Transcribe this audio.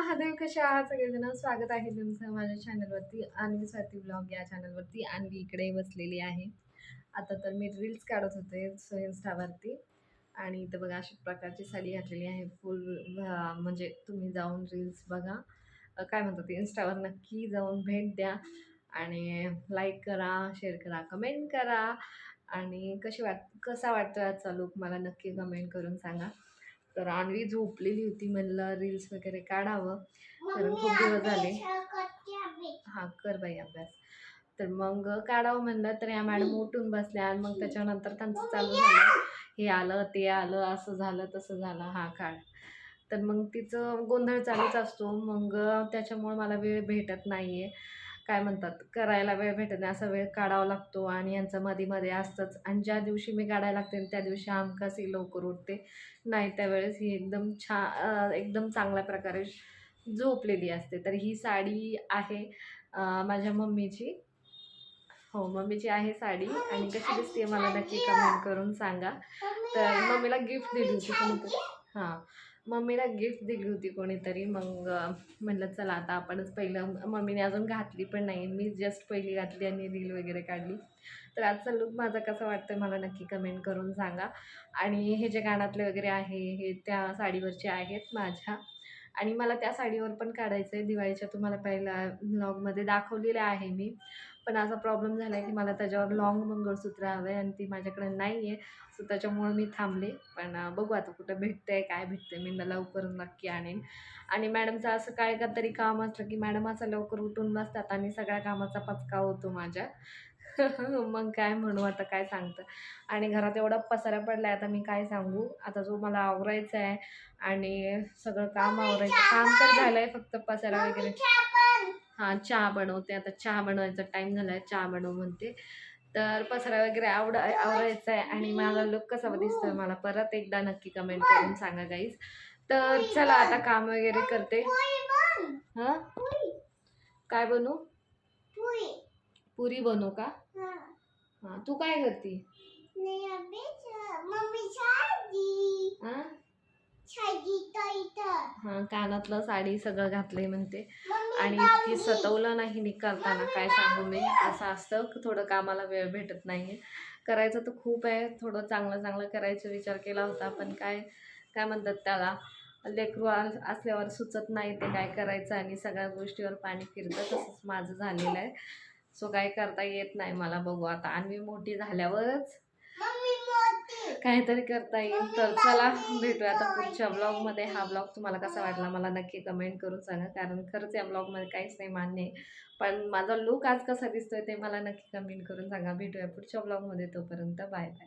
महादेव कशा आहात? सगळेजण स्वागत आहे तुमचं माझ्या चॅनलवरती आणि स्वाती ब्लॉग या चॅनलवरती आणि इकडे बसलेली आहे. आता तर मी रील्स काढत होते सो इन्स्टावरती आणि इथं बघा अशा प्रकारची साडी घातलेली आहे. फुल म्हणजे तुम्ही जाऊन रील्स बघा. काय म्हणतात ते इन्स्टावर नक्की जाऊन भेट द्या. आणि लाईक करा शेअर करा कमेंट करा. आणि कशी वाट कसा वाटतो आजचा लुक मला नक्की कमेंट करून सांगा. तर आणवी झोपलेली होती म्हणलं रील्स वगैरे काढावं. कारण खूप दिवस झाले. हां कर बाई अभ्यास. तर मग काढावं म्हणलं तर या मॅडम उठून बसल्या आणि मग त्याच्यानंतर त्यांचं चालू झालं. हे आलं ते आलं असं झालं तसं झालं. हा काढ. तर मग तिचं गोंधळ चालूच असतो. मग त्याच्यामुळे मला वेळ भेटत नाही आहे काय म्हणतात करायला वेळ भेटत नाही असा वेळ काढावा लागतो. आणि यांचं मध्ये मध्ये असतंच. आणि ज्या दिवशी मी काढायला लागते त्या दिवशी हमखास ही लवकर उठते. नाही त्यावेळेस ही एकदम छान एकदम चांगल्या प्रकारे झोपलेली असते. तर ही साडी आहे माझ्या मम्मीची. हो मम्मीची आहे साडी. आणि कशी दिसते मला नक्की कमेंट करून सांगा. तर मम्मीला गिफ्ट दिली होती. हां. मम्मीला गिफ्ट दिली होती कोणीतरी. मग म्हटलं म्हणलं चला आता आपणच पहिलं मम्मीने अजून घातली पण नाही. मी जस्ट पहिली घातली आणि रील वगैरे काढली. तर आजचा लुक माझा कसा वाटतं मला नक्की कमेंट करून सांगा. आणि हे जे कानातले वगैरे आहे हे त्या साडीवरचे आहेत माझ्या. आणि मला त्या साडीवर पण काढायचं आहे दिवाळीच्या तुम्हाला पहिला ब्लॉगमध्ये दाखवलेलं आहे मी. पण असा प्रॉब्लेम झाला आहे की मला त्याच्यावर लॉंग मंगळसूत्र हवं आहे आणि ती माझ्याकडे नाही आहे सो त्याच्यामुळं मी थांबले. पण बघू आता कुठं भेटतं आहे काय भेटतं आहे मी ना लवकर नक्की आणेन. आणि मॅडमचं असं काय का तरी काम असलं की मॅडम असं लवकर उठून बसतात आणि सगळ्या कामाचा पचका होतो माझ्या. मग काय म्हणू आता काय सांगतं? आणि घरात एवढा पसारा पडला आहे आता मी काय सांगू? आता जो मला आवरायचा आहे आणि सगळं काम आवरायचं. काम तर झालं आहे फक्त पसारा वगैरे. हां चहा बनवते. आता चहा बनवायचा टाईम झाला आहे चहा बनव म्हणते. तर पसारा वगैरे आवड आवरायचा आहे आणि माझा लुक कसा दिसतोय मला परत एकदा नक्की कमेंट करून सांगा गाईज तर चला आता काम वगैरे करते. हां? काय बनवू? पुरी बनवू का? हां तू काय करते? हां कानातलं साडी सगळं घातलंय म्हणते. आणि इतकी सतवलं नाही मी करताना काय सांगू मी? असं असतं थोडं कामाला वेळ भेटत नाही करायचं तर खूप आहे थोडं चांगलं चांगलं करायचा विचार केला होता पण काय काय म्हणतात त्याला? लेकरू असल्यावर सुचत नाही ते काय करायचं आणि सगळ्या गोष्टीवर पाणी फिरतं तसंच माझं झालेलं आहे. सो काय करता येत नाही मला बघू आता. आणि मी मोठी झाल्यावरच काहीतरी करता येईल. तर चला भेटूया आता पुढच्या ब्लॉगमध्ये हा ब्लॉग तुम्हाला कसा वाटला मला नक्की कमेंट करून सांगा कारण खरंच या ब्लॉगमध्ये काहीच नाही मान्य आहे. पण माझा लुक आज कसा दिसतोय ते मला नक्की कमेंट करून सांगा. भेटूया पुढच्या ब्लॉगमध्ये तोपर्यंत बाय बाय